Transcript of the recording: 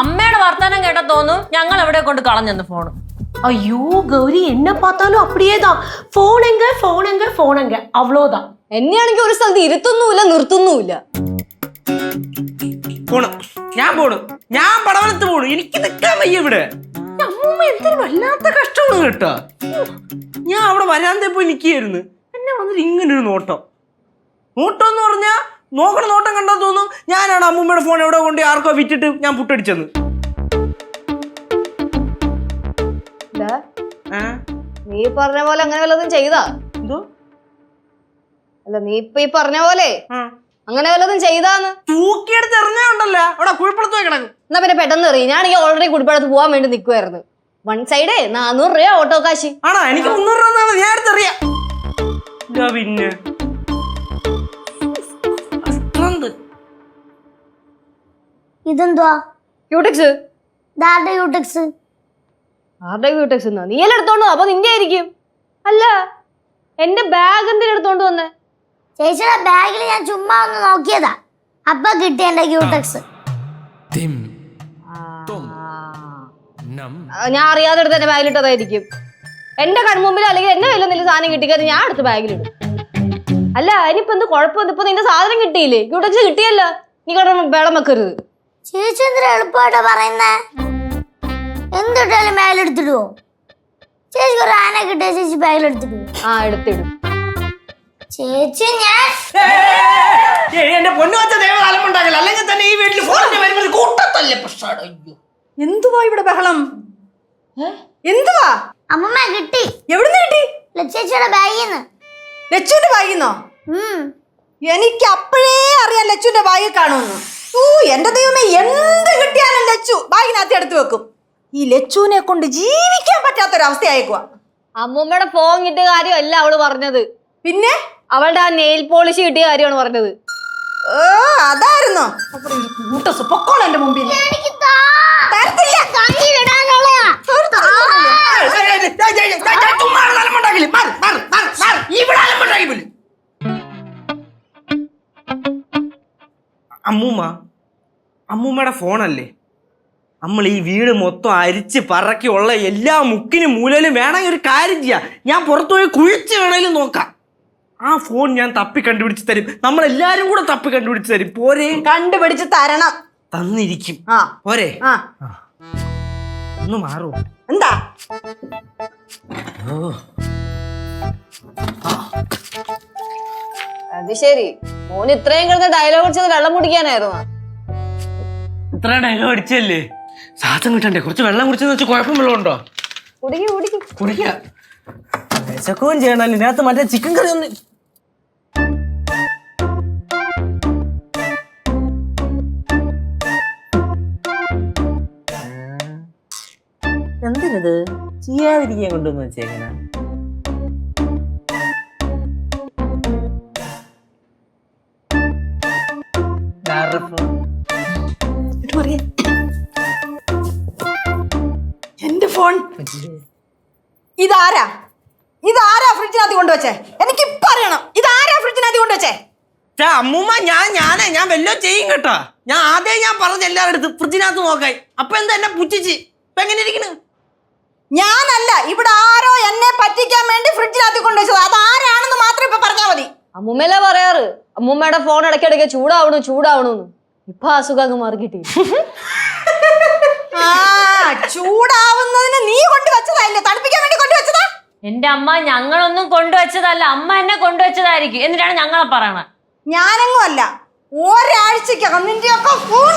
അമ്മയുടെ വർത്തമാനം കേട്ടാ തോന്നും ഞങ്ങൾ എവിടെ കൊണ്ട് കളഞ്ഞെന്ന് ഫോണ് ஐயோ கௌரி என்ன பார்த்தாலும் அப்படியே தான் போன் எங்க போன் எங்க போன் எங்க அவ்வளோதான் എന്നെയാണെങ്കിൽ ഒരു സ്ഥലത്ത് ഇരുത്തുന്നുമില്ല നിർത്തുന്നുമില്ല പോണ് ഞാൻ പോണു ഞാൻ പടവലത്ത് പോണു എനിക്ക് നിൽക്കാൻ വയ്യ ഇവിടെ അമ്മൂമ്മ എന്തൊരു വല്ലാത്ത കഷ്ടമാണ് കേട്ടോ ഞാൻ അവിടെ വരാന്തേ പോയി നിൽക്കുകയായിരുന്നു എന്നെ വന്നിട്ട് ഇങ്ങനെ ഒരു നോട്ടം നോട്ടം എന്ന് പറഞ്ഞാ നോക്കണ നോട്ടം കണ്ടെന്ന് തോന്നും. ഞാനാണ് അമ്മൂമ്മയുടെ ഫോൺ എവിടെ കൊണ്ട് ആർക്കോ വിറ്റിട്ട് ഞാൻ പുട്ടടിച്ചെന്ന്? നീ പറഞ്ഞ പോലെ അങ്ങനെ വല്ലതും ചെയ്താ? എന്തോ? അല്ല നീ ഇപ്പൊ ഈ പറഞ്ഞ പോലെ. അങ്ങനെ വല്ലതും ചെയ്താന്ന്? തൂക്കിയെടുത്ത് എറിഞ്ഞുണ്ടല്ലോ അവിടെ കുഴപ്പടുത്ത് കിടക്കും. എന്നാ പിന്നെ പെട്ടെന്ന് എറിയും ഞാനെങ്കിൽ ഓൾറെഡി കുടിപ്പടത്ത് പോകാൻ വേണ്ടി നിൽക്കുമായിരുന്നു വൺ സൈഡേ നാനൂറ് രൂപ ഓട്ടോ കാശി. ആണോ? എനിക്ക് മുന്നൂറ് രൂപ ഞാൻ പിന്നെ. ഇതെന്തുവാ? യൂടെക്സ് ദാരുടെ യൂടെക്സ് ആരുടെ യൂടെക്സ് എന്നാ നീ എല്ലാം എടുത്തോണ്ട് അപ്പൊ നിന്റെ ആയിരിക്കും. അല്ല എന്റെ ബാഗ് എന്തിനാ എടുത്തോണ്ട് വന്നേ? ചേച്ചിയുടെ ബാഗിൽ ഞാൻ ചുമ്മാ ഒന്ന് നോക്കിയതാ. അപ്പൊ കിട്ടി എന്റെ യൂടെക്സ് ആ, ഞാൻ അറിയാതെ എടുത്ത് എന്റെ ബാഗിലിട്ടതായിരിക്കും എന്റെ കൺമുമ്പിൽ അല്ലെങ്കിൽ എന്നെ വലിയ എന്തെങ്കിലും സാധനം കിട്ടിക്കാതെ ഞാൻ എടുത്ത് ബാഗിലിടും അല്ല ഇനിയിപ്പോ എന്ത് കുഴപ്പമെന്ന്? ഇപ്പൊ നിന്റെ സാധനം കിട്ടിയില്ലേ? യൂടെക്സ് കിട്ടിയല്ലോ. നീ കട വെള്ളം വെക്കരുത്. ചേച്ചി എളുപ്പമായിട്ട് എളുപ്പമായിട്ടാ പറയുന്നേ? എന്തിട്ടാലും മേലെടുത്തിടുവോ? ചേച്ചി ഒരു ആന കിട്ടിയ ചേച്ചി ബാഗിലെടുത്തിടുവോ ആ എടുത്തിടും. ചേച്ചി ഞാൻ ഏയ്, എന്റെ പൊന്നു വച്ച ദൈവം അലമുണ്ടാകില്ല അല്ലെങ്കിൽ തന്നെ ഈ വീട്ടിൽ ഫോണിന്റെ വരുമ്പോൾ കൂട്ടത്തല്ലേ അയ്യോ. എന്തുവാ ഇവിടെ ബഹളം? എന്തുവാ? അമ്മമ്മ കിട്ടി. എവിടുന്ന് കിട്ടി? ലച്ചേച്ചിയുടെ ബാഗിൽ നിന്ന് ലച്ചുവിന്റെ ബാഗിന്നോ? ഉം. എനിക്ക് അപ്പോഴേ അറിയാം ലച്ചുവിന്റെ ബാഗിൽ കാണുമെന്ന്. ഓ എന്റെ ദൈവമേ എന്ത് കിട്ടിയാലും ലച്ചു ബാഗിനകത്ത് എടുത്തു വെക്കും. ഈ ലച്ചുവിനെ കൊണ്ട് ജീവിക്കാൻ പറ്റാത്തൊരവസ്ഥയായേക്കുവാ. അമ്മൂമ്മയുടെ ഫോൺ കിട്ടിയ കാര്യമല്ല അവൾ പറഞ്ഞത്. പിന്നെ? അവളുടെ ആ നെയിൽ പോളിഷ് കിട്ടിയ കാര്യമാണ് പറഞ്ഞത്. ഓ അതായിരുന്നോ. പൊക്കോളെ എന്റെ മുമ്പിൽ. തരത്തില്ല. അമ്മൂമ്മ അമ്മൂമ്മയുടെ ഫോണല്ലേ? നമ്മൾ ഈ വീട് മൊത്തം അരിച്ച് പറക്കി ഉള്ള എല്ലാ മുക്കിനും മൂലയിലും വേണമെങ്കിൽ ഒരു കാര്യം ചെയ്യാം. ഞാൻ പുറത്തുപോയി കുഴിച്ച് വേണേലും നോക്കാം. ആ ഫോൺ ഞാൻ തപ്പി കണ്ടുപിടിച്ച് തരും. നമ്മളെല്ലാരും കൂടെ തപ്പി കണ്ടുപിടിച്ച് തരും. പോരെ? കണ്ടുപിടിച്ച് തരണം. തന്നിരിക്കും. ആ. പോരെ? ആ. ഒന്ന് മാറൂ. എന്താ? അത് ശരി. മോൻ ഇത്രയും കിടന്ന് ഡയലോഗ് അടിച്ചത് വെള്ളം കുടിക്കാനായിരുന്നു. ഇത്ര ഡയലോഗ് അടിച്ചല്ലേ സാധനം കിട്ടണ്ടേ? കുറച്ച് വെള്ളം കുടിച്ചെന്ന് വെച്ചാൽ കുഴപ്പം വല്ലതും ഉണ്ടോ കുടിക്കും. കുടിക്കും. കുടിക്കുക വിശക്കുകയും ചെയ്യണല്ലോ ഇതിനകത്ത് മറ്റേ ചിക്കൻ കറി ഒന്ന്. എന്തിനത്? ചെയ്യാതിരിക്കാൻ കൊണ്ടുവന്ന് വെച്ചേക്കണ ഇങ്ങോട്ട് പറയ്. എന്റെ ഫോൺ. ഇതാരാ? ഇതാരാ ഫ്രിഡ്ജിനകത്ത് കൊണ്ടുവച്ചേ? എനിക്ക് ഇപ്പൊ അറിയണം. ഇതാരാ ഫ്രിഡ്ജിനകത്ത് കൊണ്ടുവച്ചേ? അമ്മൂമ്മ ഞാൻ ഞാനേ ഞാൻ വല്ലതും ചെയ്യും കേട്ടോ. ഞാൻ ആദ്യം ഞാൻ പറഞ്ഞ എല്ലാവരുടെ അടുത്ത് ഫ്രിഡ്ജിനകത്ത് നോക്കായി. അപ്പൊ എന്താ എന്നെ പുച്ഛിച്ച്? ഇപ്പൊ എങ്ങനെ ഇരിക്കണ്? ഞാനല്ല ഇവിടെ ആരോ എന്നെ പറ്റിക്കാൻ വേണ്ടി ഫ്രിഡ്ജിനകത്ത് കൊണ്ടുവച്ചത്. അതാരാണെന്ന് മാത്രം ഇപ്പൊ പറഞ്ഞാൽ മതി. അമ്മൂമ്മയല്ലേ പറയാറ്? അമ്മൂമ്മയുടെ ഫോൺ ഇടയ്ക്കിടയ്ക്ക് ചൂടാവണു ചൂടാവണു ഇപ്പൊ അസുഖം അങ്ങ് മാറി കിട്ടി. ആ ചൂടാവുന്നതിന് നീ കൊണ്ടുവച്ചതല്ലേ? തണുപ്പിക്കാൻ വേണ്ടി കൊണ്ടുവച്ചതാ? എന്റെ അമ്മ ഞങ്ങളൊന്നും കൊണ്ടുവച്ചതല്ല. അമ്മ എന്നെ കൊണ്ടുവച്ചതായിരിക്കും. എന്നിട്ടാണ് ഞങ്ങളെ പറയണത്. ഞാനൊന്നും അല്ല. ഒരാഴ്ചക്കകം നിന്റെയൊക്കെ ഫോൺ